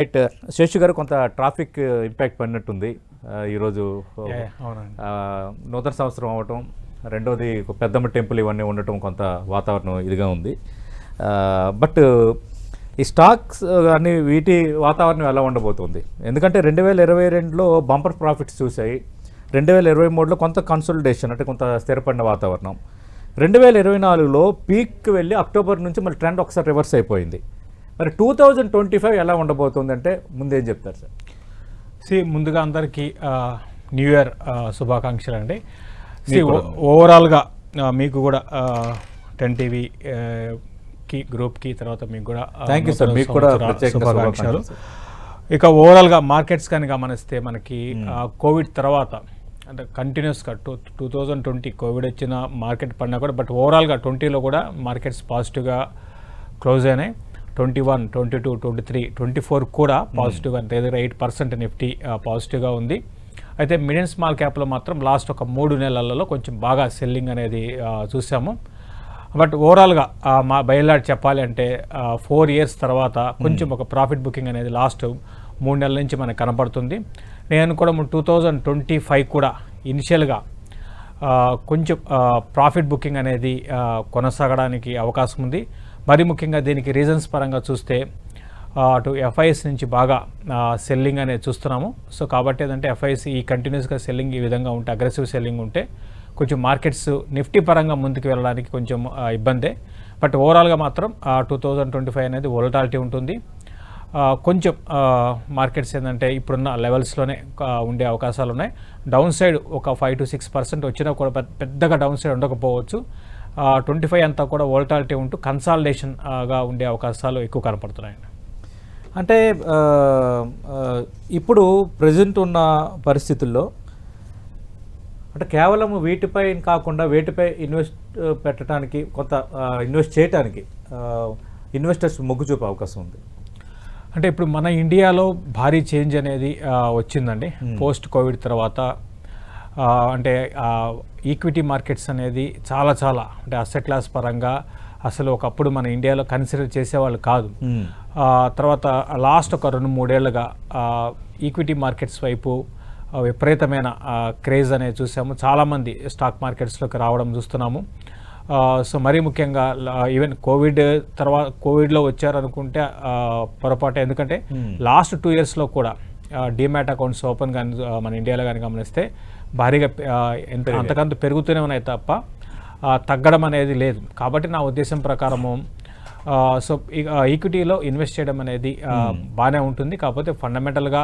Right Seshu గారు కొంత traffic impact పడినట్టుంది. ఈరోజు నూతన సంవత్సరం అవ్వటం రెండోది ఒక పెద్దమ్మ టెంపుల్ ఇవన్నీ ఉండటం కొంత వాతావరణం ఇదిగా ఉంది. బట్ ఈ స్టాక్స్ కానీ వీటి వాతావరణం ఎలా ఉండబోతుంది? ఎందుకంటే రెండు వేల ఇరవై రెండులో బంపర్ ప్రాఫిట్స్ చూసాయి రెండు వేల ఇరవై మూడులో కొంత కన్సల్టేషన్ అంటే కొంత స్థిరపడిన వాతావరణం. రెండు వేల ఇరవై నాలుగులో పీక్ వెళ్ళి అక్టోబర్ నుంచి మళ్ళీ ట్రెండ్ ఒకసారి రివర్స్ అయిపోయింది. మరి టూ థౌజండ్ ట్వంటీ ఫైవ్ ఎలా ఉండబోతుంది అంటే ముందేం చెప్తారు సార్? సి ముందుగా అందరికీ న్యూ ఇయర్ శుభాకాంక్షలు అండి. సి ఓవరాల్గా మీకు కూడా టెన్ టీవీ కి గ్రూప్కి తర్వాత మీకు కూడా you, sir. నూతన మీకు కూడా శుభాకాంక్షలు. ఇక ఓవరాల్గా మార్కెట్స్ కానీ గమనిస్తే మనకి కోవిడ్ తర్వాత అంటే కంటిన్యూస్గా two two thousand twenty Covid వచ్చిన మార్కెట్ పడినా కూడా బట్ ఓవరాల్గా ట్వంటీలో కూడా మార్కెట్స్ పాజిటివ్గా క్లోజ్ అయినాయి. Twenty one twenty two twenty three twenty four కూడా పాజిటివ్గా అంటే దగ్గర ఎయిట్ పర్సెంట్ నిఫ్టీ పాజిటివ్గా ఉంది. అయితే మిడ్ అండ్ స్మాల్ క్యాప్లో మాత్రం లాస్ట్ ఒక మూడు నెలలలో కొంచెం బాగా సెల్లింగ్ అనేది చూసాము. బట్ ఓవరాల్గా మా బయలుదేరి చెప్పాలి అంటే ఫోర్ ఇయర్స్ తర్వాత కొంచెం ఒక ప్రాఫిట్ బుకింగ్ అనేది లాస్ట్ మూడు నెలల నుంచి మనకు కనపడుతుంది నేను అనుకోవడం టూ థౌజండ్ ట్వంటీ ఫైవ్ కూడా ఇనిషియల్గా కొంచెం ప్రాఫిట్ బుకింగ్ అనేది కొనసాగడానికి అవకాశం ఉంది. మరి ముఖ్యంగా దీనికి రీజన్స్ పరంగా చూస్తే అటు ఎఫ్ఐఎస్ నుంచి బాగా సెల్లింగ్ అనేది చూస్తున్నాము. సో కాబట్టి ఏంటంటే ఎఫ్ఐఎస్ ఈ కంటిన్యూస్గా సెల్లింగ్ ఈ విధంగా ఉంటే అగ్రెసివ్ సెల్లింగ్ ఉంటే కొంచెం మార్కెట్స్ నిఫ్టీ పరంగా ముందుకు వెళ్ళడానికి కొంచెం ఇబ్బందే. బట్ ఓవరాల్గా మాత్రం టూ థౌజండ్ ట్వంటీ ఫైవ్ అనేది వోలటాలిటీ ఉంటుంది. కొంచెం మార్కెట్స్ ఏంటంటే ఇప్పుడున్న లెవెల్స్లోనే ఉండే అవకాశాలు ఉన్నాయి. డౌన్ సైడ్ ఒక ఫైవ్ టు సిక్స్ పర్సెంట్ వచ్చినా కూడా పెద్ద- పెద్దగా డౌన్ సైడ్ ఉండకపోవచ్చు. ట్వంటీ ఫైవ్ అంతా కూడా వోలటాలిటీ ఉంటూ కన్సాలిడేషన్గా ఉండే అవకాశాలు ఎక్కువ కనపడుతున్నాయండి. అంటే ఇప్పుడు ప్రజెంట్ ఉన్న పరిస్థితుల్లో అంటే కేవలం వీటిపై కాకుండా వీటిపై ఇన్వెస్ట్ పెట్టడానికి కొంత ఇన్వెస్ట్ చేయడానికి ఇన్వెస్టర్స్ మొగ్గు చూపే అవకాశం ఉంది. అంటే ఇప్పుడు మన ఇండియాలో భారీ చేంజ్ అనేది వచ్చిందండి. పోస్ట్ కోవిడ్ తర్వాత అంటే ఈక్విటీ మార్కెట్స్ అనేది చాలా చాలా అంటే అసెట్ క్లాస్ పరంగా అసలు ఒకప్పుడు మన ఇండియాలో కన్సిడర్ చేసేవాళ్ళు కాదు. తర్వాత లాస్ట్ ఒక రెండు మూడేళ్ళుగా ఈక్విటీ మార్కెట్స్ వైపు విపరీతమైన క్రేజ్ అనేది చూసాము. చాలామంది స్టాక్ మార్కెట్స్లోకి రావడం చూస్తున్నాము. సో మరీ ముఖ్యంగా ఈవెన్ కోవిడ్ తర్వాత కోవిడ్లో వచ్చారనుకుంటే పొరపాటు. ఎందుకంటే లాస్ట్ టూ ఇయర్స్లో కూడా డిమాట్ అకౌంట్స్ ఓపెన్ కానీ మన ఇండియాలో కానీ గమనిస్తే భారీగా ఎంత అంతకంత పెరుగుతూనే ఉన్నాయి తప్ప తగ్గడం అనేది లేదు. కాబట్టి నా ఉద్దేశం ప్రకారము సో ఈక్విటీలో ఇన్వెస్ట్ చేయడం అనేది బాగానే ఉంటుంది. కాకపోతే ఫండమెంటల్గా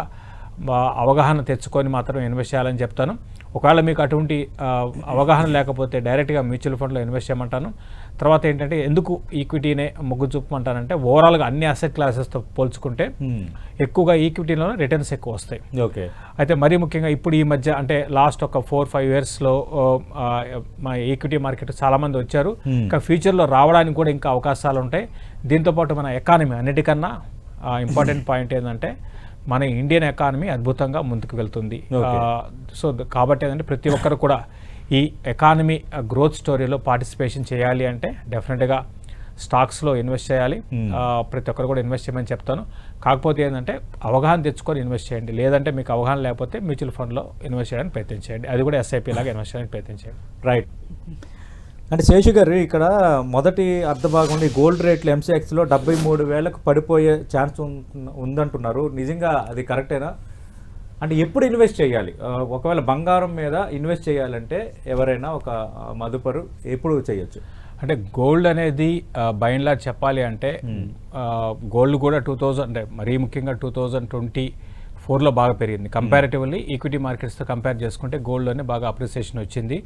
అవగాహన తెచ్చుకొని మాత్రం ఇన్వెస్ట్ చేయాలని చెప్తాను. ఒకవేళ మీకు అటువంటి అవగాహన లేకపోతే డైరెక్ట్గా మ్యూచువల్ ఫండ్లో ఇన్వెస్ట్ చేయమంటాను. తర్వాత ఏంటంటే ఎందుకు ఈక్విటీనే మొగ్గు చూపమంటానంటే ఓవరాల్గా అన్ని అసెట్ క్లాసెస్తో పోల్చుకుంటే ఎక్కువగా ఈక్విటీలో రిటర్న్స్ ఎక్కువ వస్తాయి. ఓకే. అయితే మరీ ముఖ్యంగా ఇప్పుడు ఈ మధ్య అంటే లాస్ట్ ఒక ఫోర్ ఫైవ్ ఇయర్స్లో మా ఈక్విటీ మార్కెట్ చాలామంది వచ్చారు. ఇంకా ఫ్యూచర్లో రావడానికి కూడా ఇంకా అవకాశాలు ఉంటాయి. దీంతోపాటు మన ఎకానమీ అన్నిటికన్నా ఇంపార్టెంట్ పాయింట్ ఏంటంటే మన ఇండియన్ ఎకానమీ అద్భుతంగా ముందుకు వెళ్తుంది. సో కాబట్టి ఏంటంటే ప్రతి ఒక్కరు కూడా ఈ ఎకానమీ గ్రోత్ స్టోరీలో పార్టిసిపేషన్ చేయాలి అంటే డెఫినెట్గా స్టాక్స్లో ఇన్వెస్ట్ చేయాలి. ఆ, ప్రతి ఒక్కరు కూడా ఇన్వెస్ట్ చేయమని చెప్తాను. కాకపోతే ఏంటంటే అవగాహన తెచ్చుకొని ఇన్వెస్ట్ చేయండి. లేదంటే మీకు అవగాహన లేకపోతే మ్యూచువల్ ఫండ్లో ఇన్వెస్ట్ చేయడానికి ప్రయత్నం చేయండి. అది కూడా ఎస్ఐపి లాగా ఇన్వెస్ట్ చేయడానికి ప్రయత్నం చేయండి. రైట్ అంటే శేషు గారు ఇక్కడ మొదటి అర్ధ భాగంలో ఈ గోల్డ్ రేట్లు ఎంసీఎక్స్లో డెబ్బై మూడు వేలకు పడిపోయే ఛాన్స్ ఉందంటున్నారు. నిజంగా అది కరెక్టేనా? అంటే ఎప్పుడు ఇన్వెస్ట్ చేయాలి? ఒకవేళ బంగారం మీద ఇన్వెస్ట్ చేయాలంటే ఎవరైనా ఒక మదుపరు ఎప్పుడు చేయొచ్చు? అంటే గోల్డ్ అనేది బై అండ్ లార్జ్ చెప్పాలి అంటే గోల్డ్ కూడా టూ థౌజండ్ అంటే మరీ ముఖ్యంగా టూ థౌజండ్ ట్వంటీ ఫోర్లో బాగా పెరిగింది. కంపారిటివ్లీ ఈక్విటీ మార్కెట్స్తో కంపేర్ చేసుకుంటే గోల్డ్లోనే బాగా అప్రిసియేషన్ వచ్చింది.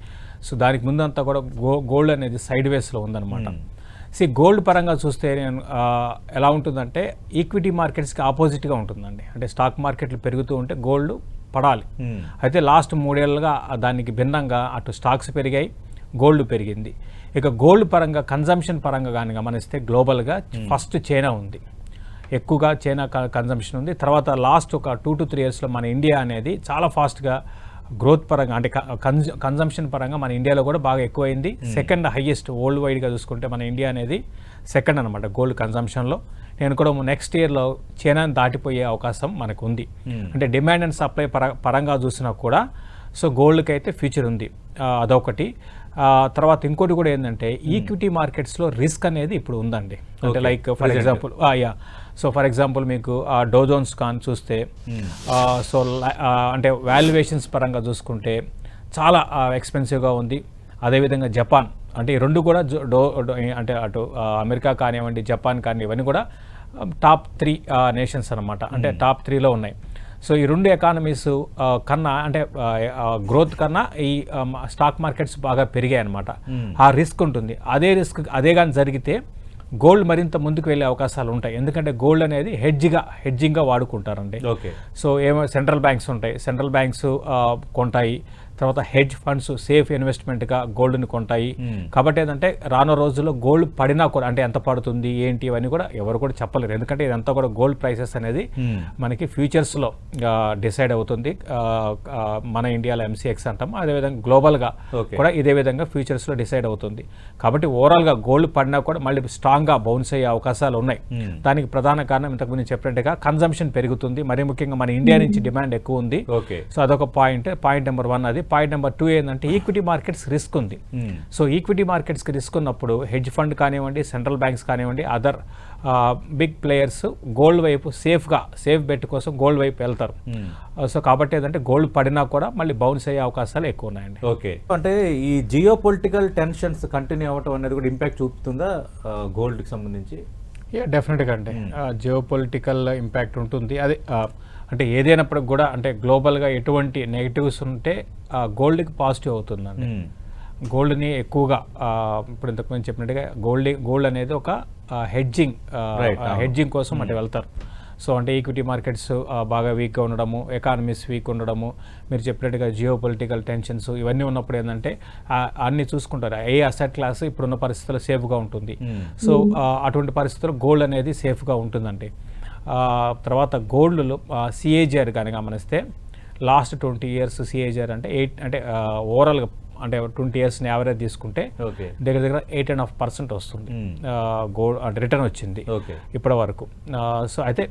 సో దానికి ముందంతా కూడా గో గోల్డ్ అనేది సైడ్ వేస్లో ఉందన్నమాట. సి గోల్డ్ పరంగా చూస్తే నేను ఎలా ఉంటుందంటే ఈక్విటీ మార్కెట్స్కి ఆపోజిట్గా ఉంటుందండి. అంటే స్టాక్ మార్కెట్లు పెరుగుతూ ఉంటే గోల్డ్ పడాలి. అయితే లాస్ట్ మూడేళ్ళుగా దానికి భిన్నంగా అటు స్టాక్స్ పెరిగాయి గోల్డ్ పెరిగింది. ఇక గోల్డ్ పరంగా కన్జంప్షన్ పరంగా కానీ గమనిస్తే గ్లోబల్గా ఫస్ట్ చైనా ఉంది. ఎక్కువగా చైనా కన్జంప్షన్ ఉంది. తర్వాత లాస్ట్ ఒక టూ టు త్రీ ఇయర్స్లో మన ఇండియా అనేది చాలా ఫాస్ట్గా గ్రోత్ పరంగా అంటే కన్జంప్షన్ పరంగా మన ఇండియాలో కూడా బాగా ఎక్కువైంది. సెకండ్ హైయెస్ట్ వరల్డ్ వైడ్గా చూసుకుంటే మన ఇండియా అనేది సెకండ్ అనమాట గోల్డ్ కన్జంప్షన్లో నేను కూడా నెక్స్ట్ ఇయర్లో చైనాని దాటిపోయే అవకాశం మనకు ఉంది అంటే డిమాండ్ అండ్ సప్లై పర పరంగా చూసినా కూడా సో గోల్డ్కి అయితే ఫ్యూచర్ ఉంది అదొకటి. తర్వాత ఇంకోటి కూడా ఏంటంటే ఈక్విటీ మార్కెట్స్లో రిస్క్ అనేది ఇప్పుడు ఉందండి. అంటే. Like for example yeah so for example మీకు డోజోన్స్ కాన్ చూస్తే సో అంటే వాల్యుయేషన్స్ పరంగా చూసుకుంటే చాలా ఎక్స్పెన్సివ్గా ఉంది. అదేవిధంగా జపాన్ అంటే ఈ రెండు కూడా డో అంటే అటు ఆ, అమెరికా కానివ్వండి జపాన్ కానీ ఇవన్నీ కూడా టాప్ త్రీ నేషన్స్ అన్నమాట. అంటే టాప్ త్రీలో ఉన్నాయి. సో ఈ రెండు ఎకానమీస్ కన్నా అంటే గ్రోత్ కన్నా ఈ స్టాక్ మార్కెట్స్ బాగా పెరిగాయి అనమాట ఆ రిస్క్ ఉంటుంది. అదే రిస్క్ అదే కానీ జరిగితే గోల్డ్ మరింత ముందుకు వెళ్ళే అవకాశాలు ఉంటాయి. ఎందుకంటే గోల్డ్ అనేది హెడ్జ్గా హెడ్జింగ్గా వాడుకుంటారండి. ఓకే. సో ఏమో సెంట్రల్ బ్యాంక్స్ ఉంటాయి. సెంట్రల్ బ్యాంక్స్ కొంటాయి. తర్వాత హెడ్జ్ ఫండ్స్ సేఫ్ ఇన్వెస్ట్మెంట్గా గోల్డ్ని కొంటాయి. కాబట్టి ఏంటంటే రానున్న రోజుల్లో గోల్డ్ పడినా కూడా అంటే ఎంత పడుతుంది ఏంటి ఇవన్నీ కూడా ఎవరు కూడా చెప్పలేరు. ఎందుకంటే ఇదంతా కూడా గోల్డ్ ప్రైసెస్ అనేది మనకి ఫ్యూచర్స్లో డిసైడ్ అవుతుంది. మన ఇండియాలో ఎంసీఎక్స్ అంటాం అదేవిధంగా గ్లోబల్గా. కూడా ఇదే విధంగా ఫ్యూచర్స్లో డిసైడ్ అవుతుంది. కాబట్టి ఓవరాల్గా గోల్డ్ పడినా కూడా మళ్ళీ స్ట్రాంగ్గా బౌన్స్ అయ్యే అవకాశాలు ఉన్నాయి. దానికి ప్రధాన కారణం ఇంతకుముందు నేను చెప్పినట్టుగా కన్జంప్షన్ పెరుగుతుంది. మరీ ముఖ్యంగా మన ఇండియా నుంచి డిమాండ్ ఎక్కువ ఉంది. ఓకే సో అదొక పాయింట్ పాయింట్ నెంబర్ వన్ అది. పాయింట్ నెంబర్ టూ ఏంటంటే ఈక్విటీ మార్కెట్స్ రిస్క్ ఉంది. సో ఈక్విటీ మార్కెట్స్కి రిస్క్ ఉన్నప్పుడు హెడ్జ్ ఫండ్ కానివ్వండి సెంట్రల్ బ్యాంక్స్ కానివ్వండి అదర్ బిగ్ ప్లేయర్స్ గోల్డ్ వైపు సేఫ్గా సేఫ్ బెట్ కోసం గోల్డ్ వైపు వెళ్తారు. సో కాబట్టి ఏంటంటే గోల్డ్ పడినా కూడా మళ్ళీ బౌన్స్ అయ్యే అవకాశాలు ఎక్కువ ఉన్నాయండి. ఓకే. అంటే ఈ జియో పొలిటికల్ టెన్షన్స్ కంటిన్యూ అవ్వటం అనేది కూడా ఇంపాక్ట్ చూపుతుందా గోల్డ్కి సంబంధించి? డెఫినెట్గా అండి జియో పొలిటికల్ ఇంపాక్ట్ ఉంటుంది. అదే అంటే ఏదైనప్పటికి కూడా అంటే గ్లోబల్గా ఎటువంటి నెగిటివ్స్ ఉంటే గోల్డ్కి పాజిటివ్ అవుతుందండి. గోల్డ్ని ఎక్కువగా ఇప్పుడు ఇంతకుముందు చెప్పినట్టుగా గోల్డ్ గోల్డ్ అనేది ఒక హెడ్జింగ్. హెడ్జింగ్ కోసం అంటే వెళ్తారు. సో అంటే ఈక్విటీ మార్కెట్స్ బాగా వీక్గా ఉండడము ఎకానమీస్ వీక్ ఉండడము మీరు చెప్పినట్టుగా జియో పొలిటికల్ టెన్షన్స్ ఇవన్నీ ఉన్నప్పుడు ఏంటంటే అన్ని చూసుకుంటారు. ఏ అసెట్ క్లాస్ ఇప్పుడున్న పరిస్థితుల్లో సేఫ్గా ఉంటుంది. సో అటువంటి పరిస్థితుల్లో గోల్డ్ అనేది సేఫ్గా ఉంటుందండి. తర్వాత గోల్డ్లో సిఏజిఆర్ కానీ గమనిస్తే లాస్ట్ ట్వంటీ ఇయర్స్ సిఏజిఆర్ అంటే ఎయిట్ అంటే ఓవరాల్గా అంటే ట్వంటీ ఇయర్స్ని యావరేజ్ తీసుకుంటే దగ్గర దగ్గర ఎయిట్ అండ్ హాఫ్ పర్సెంట్ వస్తుంది. గోల్డ్ అంటే రిటర్న్ వచ్చింది ఓకే. ఇప్పటి వరకు. సో అయితే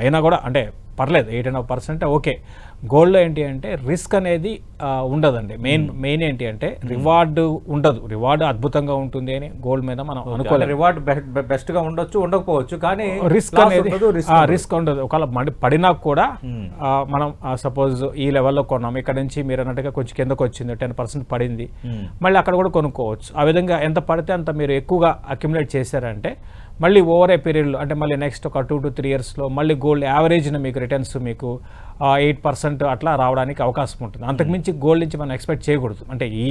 అయినా కూడా అంటే పర్లేదు eight and half percent okay. గోల్డ్లో ఏంటి అంటే రిస్క్ అనేది ఉండదండి. మెయిన్ మెయిన్ ఏంటి అంటే రివార్డు ఉండదు. రివార్డు అద్భుతంగా ఉంటుంది అని గోల్డ్ మీద మనం అనుకోలేదు. రివార్డ్ బెస్ట్గా ఉండొచ్చు ఉండకపోవచ్చు కానీ రిస్క్ loss అనేది రిస్క్ ఉండదు. ఒకవేళ మడి పడినా కూడా ఆ, మనం సపోజ్ ఈ లెవెల్లో కొన్నాం ఇక్కడ నుంచి మీరు అన్నట్టుగా కొంచెం కిందకు వచ్చింది టెన్ పర్సెంట్ పడింది. మళ్ళీ అక్కడ కూడా కొనుక్కోవచ్చు. ఆ విధంగా ఎంత పడితే అంత మీరు ఎక్కువగా అక్యుములేట్ చేశారంటే మళ్ళీ ఓవర్ ఏ పీరియడ్లో అంటే మళ్ళీ నెక్స్ట్ ఒక టూ టు త్రీ ఇయర్స్లో మళ్ళీ గోల్డ్ యావరేజ్న మీకు రిటర్న్స్ మీకు ఎయిట్ పర్సెంట్ అట్లా రావడానికి అవకాశం ఉంటుంది. అంతకుమించి గోల్డ్ నుంచి మనం ఎక్స్పెక్ట్ చేయకూడదు. అంటే ఈ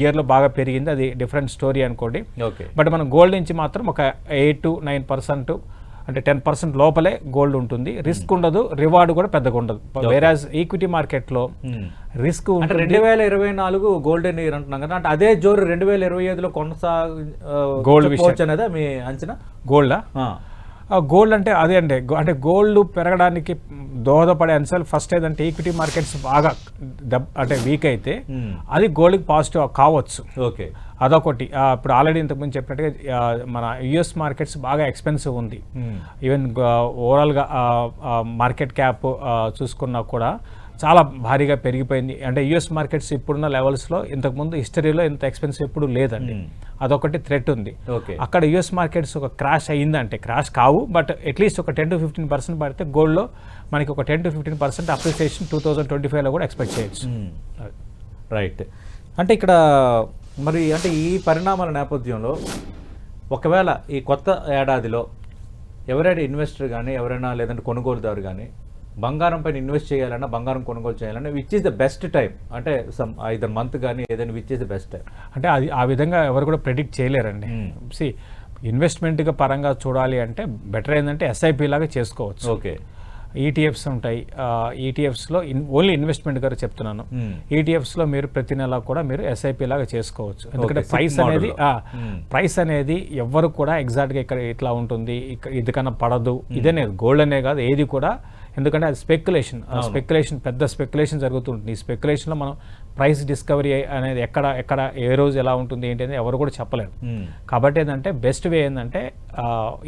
ఇయర్లో బాగా పెరిగింది అది డిఫరెంట్ స్టోరీ అనుకోండి. ఓకే బట్ మనం గోల్డ్ నుంచి మాత్రం ఒక ఎయిట్ టు నైన్ పర్సెంట్ అంటే టెన్ పర్సెంట్ లోపలే గోల్డ్ ఉంటుంది. రిస్క్ ఉండదు రివార్డ్ కూడా పెద్దగా ఉండదు వేరాజ్ ఈక్విటీ మార్కెట్లో రిస్క్ అంటే రెండు వేల ఇరవై నాలుగు గోల్డెన్ ఇయర్ అంటున్నాం కదా. అంటే అదే జోరు రెండు వేల ఇరవై ఐదులో కొనసాగు గోల్డ్ అనేది మీ అంచనా? గోల్డా గోల్డ్ అంటే అదే అండి. అంటే గోల్డ్ పెరగడానికి దోహదపడే అంశాలు ఫస్ట్ ఏదంటే ఈక్విటీ మార్కెట్స్ బాగా అంటే వీక్ అయితే Hmm. అది గోల్డ్కి పాజిటివ్ కావచ్చు. ఓకే. అదొకటి. ఇప్పుడు ఆల్రెడీ ఇంతకుముందు చెప్పినట్టుగా మన యుఎస్ మార్కెట్స్ బాగా ఎక్స్పెన్సివ్ ఉంది. ఈవెన్ ఓవరాల్గా మార్కెట్ క్యాప్ చూసుకున్నా కూడా చాలా భారీగా పెరిగిపోయింది. అంటే యుఎస్ మార్కెట్స్ ఇప్పుడున్న లెవెల్స్లో ఇంతకుముందు హిస్టరీలో ఇంత ఎక్స్పెన్సివ్ ఎప్పుడు లేదండి. అదొకటి థ్రెట్ ఉంది. ఓకే. అక్కడ యుఎస్ మార్కెట్స్ ఒక క్రాష్ అయ్యిందంటే క్రాష్ కావు బట్ అట్లీస్ట్ ఒక టెన్ టు ఫిఫ్టీన్ పర్సెంట్ పడితే గోల్డ్లో మనకి ఒక ten to fifteen percent appreciation two thousand twenty ఫైవ్లో కూడా ఎక్స్పెక్ట్ చేయొచ్చు. రైట్ అంటే ఇక్కడ మరి అంటే ఈ పరిణామాల నేపథ్యంలో ఒకవేళ ఈ కొత్త ఏడాదిలో ఎవరైనా ఇన్వెస్టర్ కానీ ఎవరైనా లేదంటే కొనుగోలుదారు కానీ బంగారం పైన ఇన్వెస్ట్ చేయాలన్నా బంగారం కొనుగోలు చేయాలన్నా which is the best time అంటే సమ్ ఐదర్ మంత్ కానీ ఏదైనా which is the best time అంటే అది ఆ విధంగా ఎవరు కూడా ప్రెడిక్ట్ చేయలేరండి. సి ఇన్వెస్ట్మెంట్గా పరంగా చూడాలి అంటే బెటర్ ఏంటంటే ఎస్ఐపి లాగా చేసుకోవచ్చు. ఓకే ఈటీఎఫ్స్ ఉంటాయి. ఈటీఎఫ్స్లో ఇన్ ఓన్లీ ఇన్వెస్ట్మెంట్ గారు చెప్తున్నాను. Hmm. ఈటీఎఫ్స్లో మీరు ప్రతి నెల కూడా మీరు ఎస్ఐపి లాగా చేసుకోవచ్చు. ఎందుకంటే ప్రైస్ అనేది లో. Hmm. ప్రైస్ అనేది ఎవ్వరు కూడా ఎగ్జాక్ట్గా ఇక్కడ ఇట్లా ఉంటుంది. ఇక్కడ ఇది కన్నా పడదు ఇదనే గోల్డ్ అనే కాదు ఏది కూడా ఎందుకంటే అది స్పెక్యులేషన్ స్పెక్యులేషన్ పెద్ద స్పెక్యులేషన్ జరుగుతుంటుంది. ఈ స్పెక్యులేషన్లో మనం ప్రైస్ డిస్కవరీ అనేది ఎక్కడ ఎక్కడ ఏ రోజు ఎలా ఉంటుంది ఏంటి అనేది ఎవరు కూడా చెప్పలేరు. కాబట్టి ఏంటంటే బెస్ట్ వే ఏంటంటే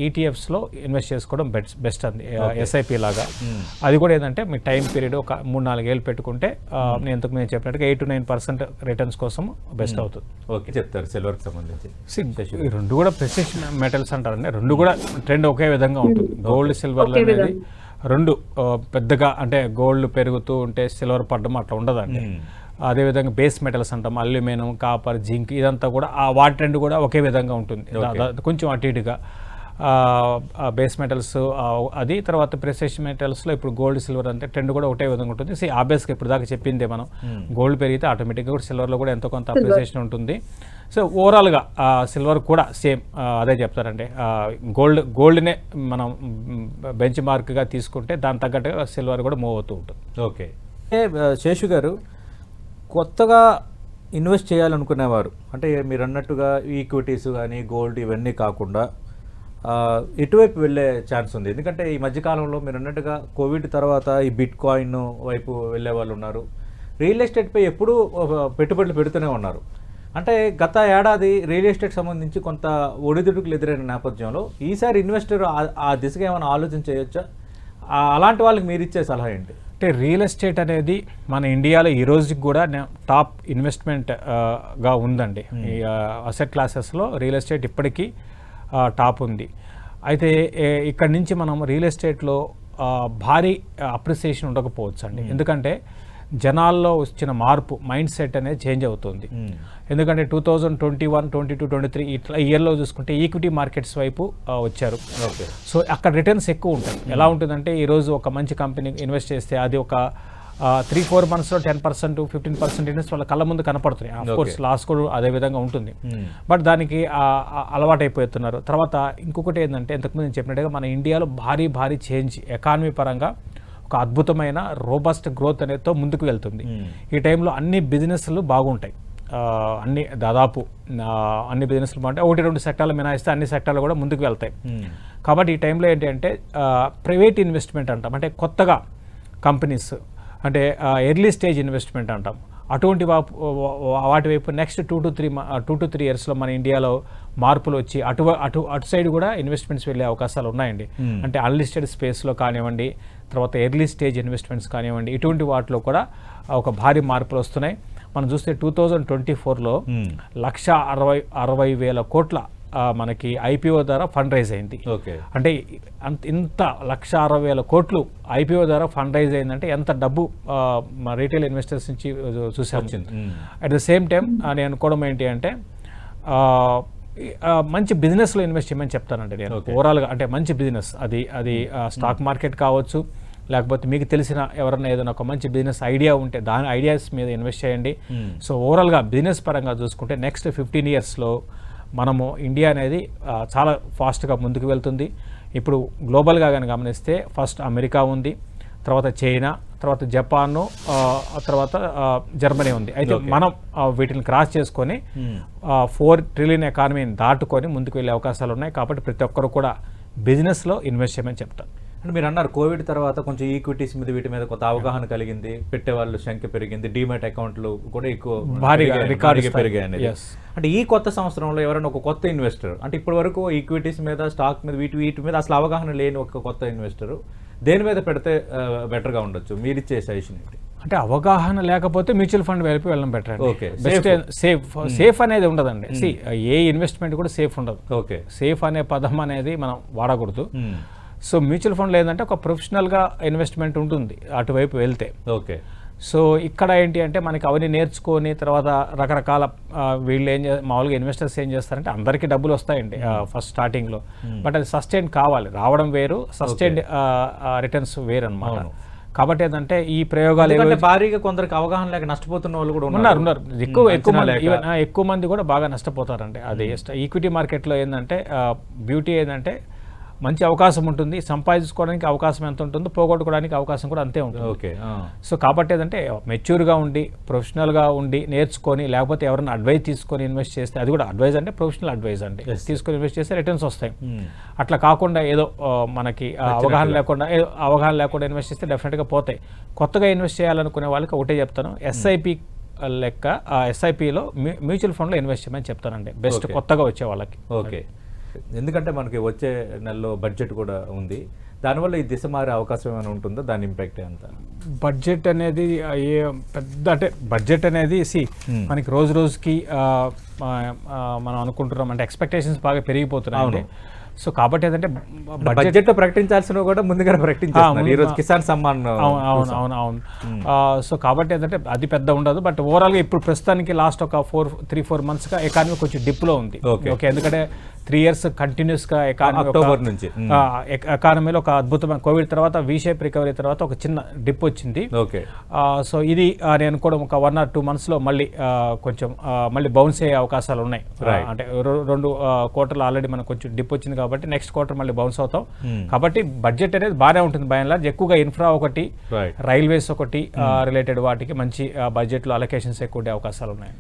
ఈటీఎఫ్స్లో ఇన్వెస్ట్ చేసుకోవడం బెస్ట్ బెస్ట్ అంది. ఎస్ఐపి లాగా. అది కూడా ఏంటంటే మీ టైం పీరియడ్ ఒక మూడు నాలుగు ఏళ్ళు పెట్టుకుంటే నేను ఇంతకు నేను చెప్పినట్టుగా eight to nine percent returns కోసం బెస్ట్ అవుతుంది. ఓకే చెప్తారు. సిల్వర్కి సంబంధించి. రెండు కూడా ప్రెసిస్ మెటల్స్ అంటారండి. రెండు కూడా ట్రెండ్ ఒకే విధంగా ఉంటుంది. గోల్డ్ సిల్వర్ అనేది రెండు పెద్దగా అంటే గోల్డ్ పెరుగుతూ ఉంటే సిల్వర్ పడడం అట్లా ఉండదండి. అదేవిధంగా బేస్ మెటల్స్ అంటాం అల్యూమినియం కాపర్ జింక్ ఇదంతా కూడా ఆ వాటి ట్రెండ్ కూడా ఒకే విధంగా ఉంటుంది. కొంచెం అటు ఇటుగా. బేస్ మెటల్స్ అది తర్వాత ప్రెసెస్ మెటల్స్లో ఇప్పుడు గోల్డ్ సిల్వర్ అంటే ట్రెండ్ కూడా ఒకటే విధంగా ఉంటుంది. సి ఆబ్వియస్గా ఇప్పుడు దాకా చెప్పిందే మనం. గోల్డ్ పెరిగితే ఆటోమేటిక్గా కూడా సిల్వర్లో కూడా ఎంతో కొంత అప్రిసియేషన్ ఉంటుంది. సో ఓవరాల్గా సిల్వర్ కూడా సేమ్ అదే చెప్తారండి. గోల్డ్ గోల్డ్నే మనం బెంచ్ మార్క్గా తీసుకుంటే దాని తగ్గట్టుగా సిల్వర్ కూడా మూవ్ అవుతూ ఉంటుంది. ఓకే. శేషు గారు కొత్తగా ఇన్వెస్ట్ చేయాలనుకునేవారు అంటే మీరు అన్నట్టుగా ఈక్విటీస్ కానీ గోల్డ్ ఇవన్నీ కాకుండా ఎటువైపు వెళ్ళే ఛాన్స్ ఉంది. ఎందుకంటే ఈ మధ్యకాలంలో మీరు అన్నట్టుగా కోవిడ్ తర్వాత ఈ బిట్ కాయిన్ వైపు వెళ్ళే వాళ్ళు ఉన్నారు. రియల్ ఎస్టేట్పై ఎప్పుడూ ఒక పెట్టుబడులు పెడుతూనే ఉన్నారు. అంటే గత ఏడాది రియల్ ఎస్టేట్ సంబంధించి కొంత ఒడిదుడుకులు ఎదురైన నేపథ్యంలో ఈసారి ఇన్వెస్టర్ ఆ- దిశగా ఏమైనా ఆలోచన చేయొచ్చా? అలాంటి వాళ్ళకి మీరు ఇచ్చే సలహా ఏంటి? అంటే రియల్ ఎస్టేట్ అనేది మన ఇండియాలో ఈ రోజుకి కూడా టాప్ ఇన్వెస్ట్మెంట్ ఆ, గా ఉందండి. ఈ అసెట్ క్లాసెస్లో రియల్ ఎస్టేట్ ఇప్పటికీ టాప్ ఉంది. అయితే ఇక్కడ నుంచి మనం రియల్ ఎస్టేట్లో భారీ అప్రిసియేషన్ ఉండకపోవచ్చు అండి ఎందుకంటే జనాల్లో వచ్చిన మార్పు మైండ్ సెట్ అనేది చేంజ్ అవుతుంది. ఎందుకంటే two thousand twenty one twenty two twenty three ఇట్లా ఇయర్లో చూసుకుంటే ఈక్విటీ మార్కెట్స్ వైపు వచ్చారు. సో అక్కడ రిటర్న్స్ ఎక్కువ ఉంటాయి. ఎలా ఉంటుందంటే ఈరోజు ఒక మంచి కంపెనీ ఇన్వెస్ట్ చేస్తే అది ఒక త్రీ ఫోర్ మంత్స్లో ten percent fifteen percent invest వాళ్ళ కళ్ళ ముందు కనపడుతున్నాయి. ఆఫ్ కోర్స్ లాస్ కూడా అదే విధంగా ఉంటుంది. బట్ దానికి ఆ, ఆ, అలవాటైపోతున్నారు. తర్వాత ఇంకొకటి ఏంటంటే ఇంతకుముందు నేను చెప్పినట్టుగా మన ఇండియాలో భారీ భారీ చేంజ్ ఎకానమీ పరంగా ఒక అద్భుతమైన రోబస్ట్ గ్రోత్ అనేదితో ముందుకు వెళ్తుంది. ఈ టైంలో అన్ని బిజినెస్లు బాగుంటాయి. అన్ని దాదాపు అన్ని బిజినెస్లు బాగుంటాయి. ఒకటి రెండు సెక్టార్లు మినాయిస్తే అన్ని సెక్టార్లు కూడా ముందుకు వెళ్తాయి. కాబట్టి ఈ టైంలో ఏంటి అంటే ప్రైవేట్ ఇన్వెస్ట్మెంట్ అంటాం. అంటే కొత్తగా కంపెనీస్ అంటే ఎర్లీ స్టేజ్ ఇన్వెస్ట్మెంట్ అంటాం. అటువంటి వాటి వైపు next two to three two to three ఇయర్స్లో మన ఇండియాలో మార్పులు వచ్చి అటు అటు అటు సైడ్ కూడా ఇన్వెస్ట్మెంట్స్ వెళ్ళే అవకాశాలు ఉన్నాయండి. అంటే అన్లిస్టెడ్ స్పేస్లో కానివ్వండి తర్వాత ఎర్లీ స్టేజ్ ఇన్వెస్ట్మెంట్స్ కానివ్వండి ఇటువంటి వాటిలో కూడా ఒక భారీ మార్పులు వస్తున్నాయి. మనం చూస్తే టూ థౌజండ్ ట్వంటీ ఫోర్లో లక్ష అరవై అరవై వేల కోట్ల మనకి ఐపీఓ ద్వారా ఫండ్ రైజ్ అయింది. ఓకే. అంటే అంత ఇంత లక్ష అరవై వేల కోట్లు ఐపీఓ ద్వారా ఫండ్ రైజ్ అయిందంటే ఎంత డబ్బు రీటైల్ ఇన్వెస్టర్స్ నుంచి చూసాము. వచ్చింది. అట్ ద సేమ్ టైం నేను అనుకోవడం ఏంటి అంటే మంచి బిజినెస్లో ఇన్వెస్ట్ చేయమని చెప్తానండి నేను. ఓవరాల్గా అంటే మంచి బిజినెస్ అది అది స్టాక్ మార్కెట్ కావచ్చు లేకపోతే మీకు తెలిసిన ఎవరైనా ఏదైనా ఒక మంచి బిజినెస్ ఐడియా ఉంటే దాని ఐడియాస్ మీద ఇన్వెస్ట్ చేయండి. సో ఓవరాల్గా బిజినెస్ పరంగా చూసుకుంటే నెక్స్ట్ ఫిఫ్టీన్ ఇయర్స్లో మనము ఇండియా అనేది చాలా ఫాస్ట్గా ముందుకు వెళ్తుంది. ఇప్పుడు గ్లోబల్గా కానీ గమనిస్తే ఫస్ట్ అమెరికా ఉంది తర్వాత చైనా తర్వాత జపాన్ తర్వాత జర్మనీ ఉంది. అయితే మనం వీటిని క్రాస్ చేసుకొని ఫోర్ ట్రిలియన్ ఎకానమీని దాటుకొని ముందుకు వెళ్ళే అవకాశాలు ఉన్నాయి కాబట్టి ప్రతి ఒక్కరు కూడా బిజినెస్లో ఇన్వెస్ట్ చేయమని చెప్తాను అంటే మీరు అన్నారు కోవిడ్ తర్వాత కొంచెం ఈక్విటీస్ మీద వీటి మీద కొంత అవగాహన కలిగింది పెట్టేవాళ్ళు సంఖ్య పెరిగింది డిమాట్ అకౌంట్లు కూడా ఎక్కువ భారీగా, పెరిగాయి, రికార్డు భారీగా స్థాయి. పెరిగాయి అనేది. అంటే ఈ కొత్త సంవత్సరంలో ఎవరైనా ఒక కొత్త ఇన్వెస్టర్ అంటే ఇప్పటి వరకు ఈక్విటీస్ మీద స్టాక్ మీద వీటి వీటి మీద అసలు అవగాహన లేని ఒక కొత్త ఇన్వెస్టర్ దేని మీద పెడితే బెటర్గా ఉండొచ్చు? మీరు ఇచ్చే సజెషన్ ఏంటి? అంటే అవగాహన లేకపోతే మ్యూచువల్ ఫండ్ వైపు వెళ్ళడం బెటర్ అండి. Okay, బెస్ట్ సేఫ్ సేఫ్ అనేది ఉండదండి. సి ఏ ఇన్వెస్ట్మెంట్ కూడా సేఫ్ ఉండదు. ఓకే. సేఫ్ అనే పదం అనేది మనం వాడకూడదు. సో మ్యూచువల్ ఫండ్లో ఏంటంటే ఒక ప్రొఫెషనల్గా ఇన్వెస్ట్మెంట్ ఉంటుంది అటువైపు వెళ్తే. ఓకే. సో ఇక్కడ ఏంటి అంటే మనకి అవన్నీ నేర్చుకొని తర్వాత రకరకాల వీళ్ళు ఏం మామూలుగా ఇన్వెస్టర్స్ ఏం చేస్తారంటే అందరికీ డబ్బులు వస్తాయండి ఫస్ట్ స్టార్టింగ్లో. బట్ అది సస్టైన్ కావాలి రావడం వేరు సస్టైన్ రిటర్న్స్ వేరు అనమాట కాబట్టి ఏంటంటే ఈ ప్రయోగాలు భారీగా కొందరికి అవగాహన లేక నష్టపోతున్న వాళ్ళు కూడా ఉన్నారు. ఉన్నారు ఎక్కువ ఎక్కువ మంది ఎక్కువ మంది కూడా బాగా నష్టపోతారండి. అది ఈక్విటీ మార్కెట్లో ఏంటంటే బ్యూటీ ఏంటంటే మంచి అవకాశం ఉంటుంది. సంపాదించుకోవడానికి అవకాశం ఎంత ఉంటుందో పోగొట్టుకోవడానికి అవకాశం కూడా అంతే ఉంటుంది. ఓకే. సో కాబట్టి ఏంటంటే మెచ్యూర్గా ఉండి ప్రొఫెషనల్గా ఉండి నేర్చుకొని లేకపోతే ఎవరైనా అడ్వైజ్ తీసుకొని ఇన్వెస్ట్ చేస్తే అది కూడా అడ్వైజ్ అంటే ప్రొఫెషనల్ అడ్వైజ్ అండి. తీసుకొని ఇన్వెస్ట్ చేస్తే రిటర్న్స్ వస్తాయి. మ్మ్. అట్లా కాకుండా ఏదో మనకి అవగాహన లేకుండా ఏదో అవగాహన లేకుండా ఇన్వెస్ట్ చేస్తే డెఫినెట్గా పోతాయి. కొత్తగా ఇన్వెస్ట్ చేయాలనుకునే వాళ్ళకి ఒకటే చెప్తాను. ఎస్ఐపి లెక్క ఆ ఎస్ఐపిలో మ్యూచువల్ ఫండ్లో ఇన్వెస్ట్ చేయమని చెప్తానండి. బెస్ట్. కొత్తగా వచ్చే వాళ్ళకి. ఓకే. ఎందుకంటే మనకి వచ్చే నెలలో బడ్జెట్ కూడా ఉంది దానివల్ల ఈ దిశ మారే అవకాశం ఏమైనా ఉంటుందో దాని ఇంపాక్ట్ ఎంత బడ్జెట్ అనేది ఏ పెద్ద అంటే బడ్జెట్ అనేది సి. మనకి రోజు రోజుకి మనం అనుకుంటున్నాం అంటే ఎక్స్పెక్టేషన్స్ బాగా పెరిగిపోతున్నాయి. సో కాబట్టి ఏంటంటే బడ్జెట్లో ప్రకటించాల్సినవి కూడా ముందుగానే ప్రకటించారు ఈ రోజు కిసాన్ సమ్మాన్ అవును అవును అవును సో కాబట్టి ఏంటంటే అది పెద్ద ఉండదు. బట్ ఓవరాల్గా ఇప్పుడు ప్రస్తుతానికి లాస్ట్ ఒక ఫోర్ త్రీ ఫోర్ మంత్స్గా ఎకానమీ కొంచెం డిప్లో ఉంది. Okay. ఓకే ఎందుకంటే త్రీ ఇయర్స్ కంటిన్యూస్గా ఎకానమీ అక్టోబర్ నుంచి. ఎకానమీలో ఒక అద్భుతమైన కోవిడ్ తర్వాత వీ షేప్ రికవరీ తర్వాత ఒక చిన్న డిప్ వచ్చింది. ఓకే. సో ఇది నేను అనుకోవడం ఒక వన్ ఆర్ టూ మంత్స్లో మళ్ళీ ఆ, కొంచెం మళ్ళీ బౌన్స్ అయ్యే అవకాశాలు ఉన్నాయి. అంటే రెండు క్వార్టర్లు ఆల్రెడీ మనకు కొంచెం డిప్ వచ్చింది కాబట్టి నెక్స్ట్ క్వార్టర్ మళ్ళీ బౌన్స్ అవుతాం. Hmm. కాబట్టి బడ్జెట్ అనేది బాగానే ఉంటుంది లార్జ్ ఎక్కువగా ఇన్ఫ్రా ఒకటి రైల్వేస్ ఒకటి రిలేటెడ్ వాటికి మంచి బడ్జెట్లో అలొకేషన్స్ ఎక్కువ ఉండే అవకాశాలు ఉన్నాయి.